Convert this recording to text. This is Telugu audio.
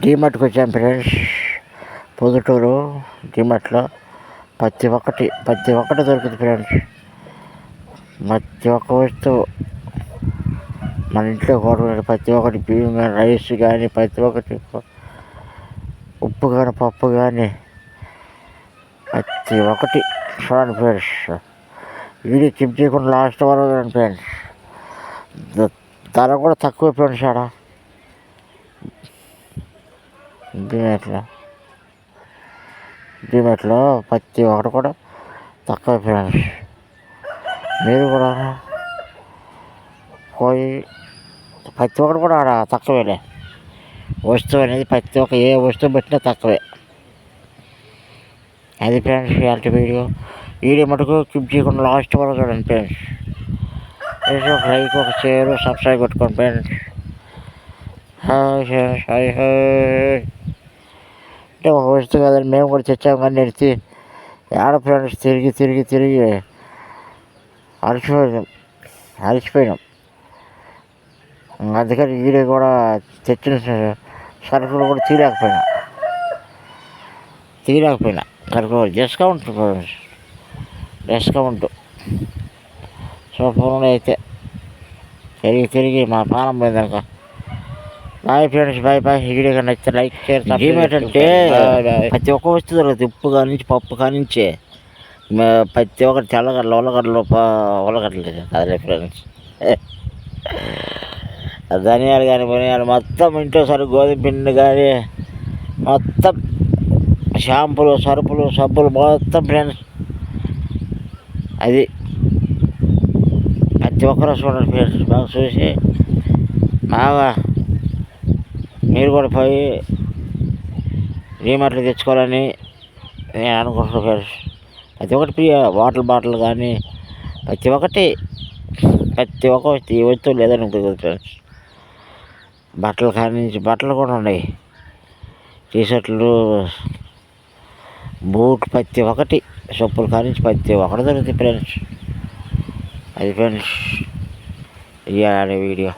డీమార్ట్కి వచ్చాం ఫ్రెండ్స్. పొద్దుటూరు డీమార్ట్లో ప్రతి ఒక్కటి ప్రతి ఒక్కటి దొరుకుతుంది ఫ్రెండ్స్. ప్రతి ఒక్క వస్తువు మన ఇంట్లో కూరగాయలు ప్రతి ఒక్కటి బియ్యం కానీ రైస్ కానీ ప్రతి ఒక్కటి ఉప్పు కానీ పప్పు కానీ ప్రతి ఒక్కటి చూడండి ఫ్రెండ్స్. వీడియో చిప్ చేయకుండా లాస్ట్ వరకు ఫ్రెండ్స్. ధర కూడా తక్కువ ఫ్రెండ్స్ ఆడ. డిమార్ట్లో డిమార్ట్లో ప్రతి ఒక్కటి కూడా తక్కువ ఫ్రెండ్స్ మీరు కూడా పోయి ప్రతి ఒక్కటి కూడా ఆడ తక్కువేలే. వస్తువు అనేది ప్రతి ఒక్క ఏ వస్తువు పెట్టినా తక్కువే. అది ఫ్రెండ్స్ ఇలాంటి వీడియో. వీడియో మటుకు క్లిప్ చేయకుండా లాస్ట్ వరకు చూడండి ఫ్రెండ్స్. ఒక లైక్ ఒక షేర్ సబ్స్క్రైబ్ పెట్టుకోండి friends. Hi friends hi hi. అంటే ఒక వస్తువు కదండి మేము కూడా తెచ్చాము కానీ నేను ఆడ ఫ్రెండ్స్ తిరిగి తిరిగి తిరిగి అలసిపోయినాం. అలసిపోయినాం. అందుకని వీడియో కూడా తెచ్చిన సరుకులు కూడా తీయలేకపోయినా. తీయలేకపోయినా. సరుకులు డిస్కౌంట్ డిస్కౌంట్. డిస్కౌంట్ సూపర్ అయితే తిరిగి తిరిగి మా ప్రాణం పోయిందనుకో బాయ్ ఫ్రెండ్స్ బాయ్ బాయ్ ఈ వీడియో కన్నా నచ్చితే లైక్ షేర్ ఏమిటంటే ప్రతి ఒక్క వస్తువు దొరుకుతుంది ఉప్పు కానించి పప్పు కానించి ప్రతి ఒక్కటి తెల్లగడ్డలు ఉల్లగడ్డలు ఉల్లగడ్డలు అదే ఫ్రెండ్స్ ధనియాలు కానీ బనియాలు మొత్తం ఇంట్లో సరుకు గోధుమ పిండి కానీ మొత్తం షాంపులు సరుపులు సబ్బులు మొత్తం ఫ్రెండ్స్ అది ప్రతి ఒక్కరూ చూడండి ఫ్రెండ్స్ బాగా చూసి బాగా మీరు కూడా పోయి రీమార్ట్లు తెచ్చుకోవాలని నేను అనుకుంటున్నాను ప్రతి ఒక్కటి ప్రియ వాటర్ బాటిల్ కానీ ప్రతి ఒక్కటి ప్రతి ఒక్క వస్తువు ఈ వస్తువు లేదని ఉంటుంది ఫ్రెండ్స్. బట్టలు కానీ బట్టలు కూడా ఉన్నాయి. టీషర్ట్లు బూట్ ప్రతి ఒక్కటి చెప్పులు కానించి ప్రతి ఒక్కటి దొరుకుతుంది ఫ్రెండ్స్. అది ఫ్రెండ్స్ ఇవాళ వీడియో.